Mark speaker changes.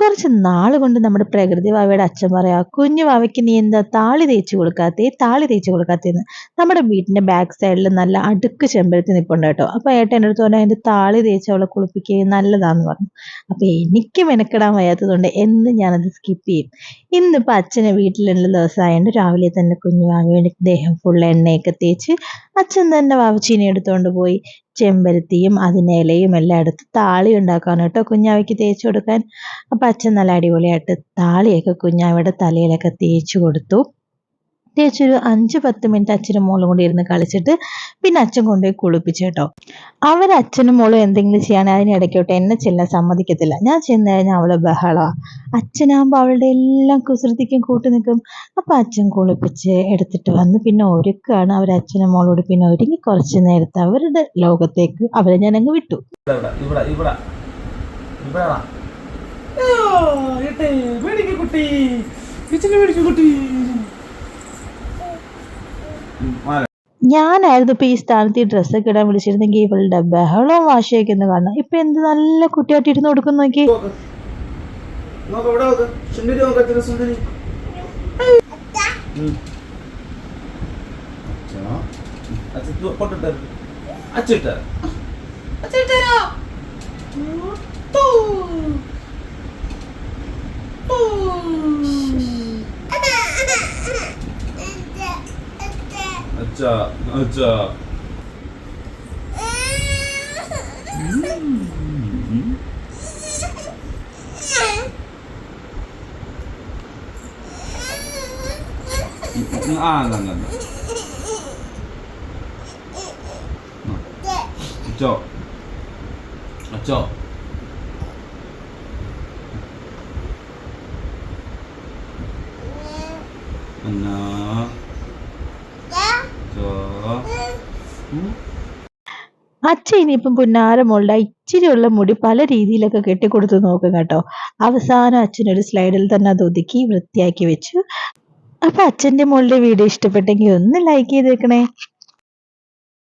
Speaker 1: കുറച്ച് നാൾ കൊണ്ട് നമ്മുടെ പ്രകൃതി വാവയുടെ അച്ഛൻ പറയാ കുഞ്ഞു വാവയ്ക്ക് നീ എന്താ താളി തേച്ച് കൊടുക്കാത്തേ? താളി തേച്ച് കൊടുക്കാത്തേന്ന്? നമ്മുടെ വീട്ടിന്റെ ബാക്ക് സൈഡിൽ നല്ല അടുക്ക് ചെമ്പരത്തി നിൽപ്പുണ്ട് കേട്ടോ. അപ്പൊ ഏട്ടൻ എന്റെ അടുത്ത് പറഞ്ഞാൽ അതിന്റെ താളി തേച്ച് അവളെ കുളിപ്പിക്കുകയും നല്ലതാന്ന് പറഞ്ഞു. അപ്പൊ എനിക്ക് മെനക്കെടാൻ വയ്യാത്തതുകൊണ്ട് എന്ന് ഞാനത് സ്കിപ്പ് ചെയ്യും. ഇന്നിപ്പോ അച്ഛനെ വീട്ടിലുള്ള ദിവസമായതുകൊണ്ട് രാവിലെ തന്നെ കുഞ്ഞു വാവയുടെ ദേഹം ഫുൾ എണ്ണയൊക്കെ തേച്ച് അച്ഛൻ തന്നെ വാവച്ചീനെ എടുത്തുകൊണ്ട് പോയി. ചെമ്പരത്തിയും അതിന്റെ ഇലയും എല്ലാം എടുത്ത് താളി ഉണ്ടാക്കാൻ കേട്ടോ കുഞ്ഞാവയ്ക്ക് തേച്ച് കൊടുക്കാൻ. അപ്പം അച്ഛൻ നല്ല അടിപൊളിയായിട്ട് താളിയൊക്കെ കുഞ്ഞാവയുടെ തലയിലൊക്കെ തേച്ച് കൊടുത്തു. തേച്ചൊരു അഞ്ച് പത്ത് മിനിറ്റ് അച്ഛനും മോളും കൂടി ഇരുന്ന് കളിച്ചിട്ട് പിന്നെ അച്ഛൻ കൊണ്ടുപോയി കുളിപ്പിച്ചു കേട്ടോ. അവർ അച്ഛനും മോളും എന്തെങ്കിലും ചെയ്യാൻ അതിനിടയ്ക്കോട്ട് എന്നെ ചെല്ലാൻ സമ്മതിക്കത്തില്ല. ഞാൻ ചെന്ന് കഴിഞ്ഞാൽ അവൾ ബഹളമാണ് അച്ഛനാകുമ്പോൾ അവളുടെ എല്ലാം കുസൃതിക്കും കൂട്ടി നിൽക്കും അപ്പം അച്ഛൻ കുളിപ്പിച്ച് എടുത്തിട്ട് വന്ന് പിന്നെ ഒരുക്കാണ് അവർ അച്ഛനും മോളോട് പിന്നെ ഒരുങ്ങി കുറച്ച് നേരത്തെ അവരുടെ ലോകത്തേക്ക് അവരെ ഞാൻ അങ്ങ് വിട്ടു
Speaker 2: കുട്ടി. കുട്ടി.
Speaker 1: ഞാനായിരുന്നു ഇപ്പൊ ഈ സ്ഥാനത്ത് ഈ ഡ്രസ്സൊക്കെ ഇടാൻ വിളിച്ചിരുന്നെങ്കിൽ ഇവളുടെ ബഹളവും വാശിയൊക്കെ ഒന്ന് കാണണം. ഇപ്പൊ എന്ത് നല്ല കുട്ടിയായിട്ട് ഇരുന്ന് കൊടുക്കുന്നു നോക്കി.
Speaker 2: നോക്ക്. നോക്ക് ഇവിടെ നോക്ക് സുന്ദരി നോക്ക് അച്ഛനെ സുന്ദരി ഉം. അച്ഛാ. അച്ഛൻ തു- പൊട്ടിട്ട് അച്ചിട്ട അച്ഛാ അച്ഛാ ആ എന്നാ എന്നാ എന്നാ. അച്ചോ അച്ചോ എന്നാ അച്ചോ ഉം.
Speaker 1: അച്ഛൻ ഇനിയിപ്പം പുന്നാരമുള്ള ഇച്ചിരിയുള്ള മുടി പല രീതിയിലൊക്കെ കെട്ടിക്കൊടുത്ത് നോക്കും കേട്ടോ. അവസാനം അച്ഛനൊരു സ്ലൈഡിൽ തന്നെ അത് ഒതുക്കി വൃത്തിയാക്കി വെച്ചു. അപ്പൊ അച്ഛന്റെ മോളുടെ വീഡിയോ ഇഷ്ടപ്പെട്ടെങ്കിൽ ഒന്ന് ലൈക്ക് ചെയ്തേക്കണേ.